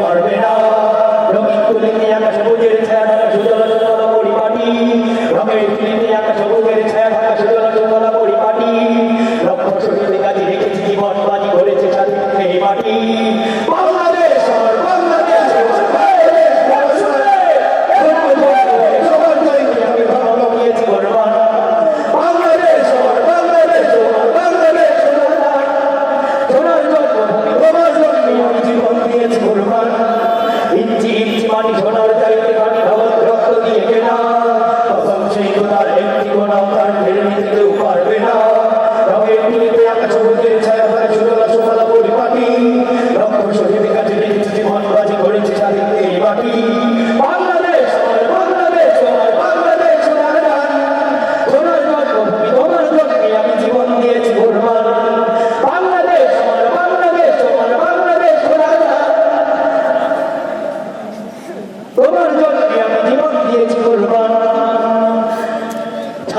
পারবে না লক্ষ্য লেগে আকাশ বুঝেছে পানি ঝরার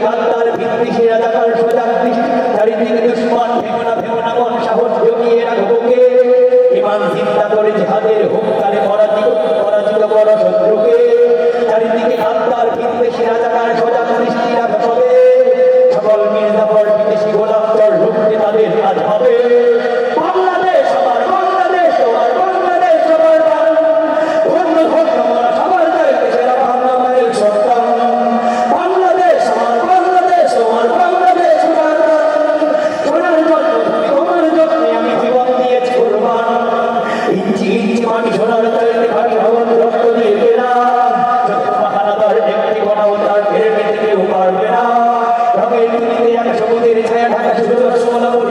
হাত তার ভিত্তিহীন pessoa lá no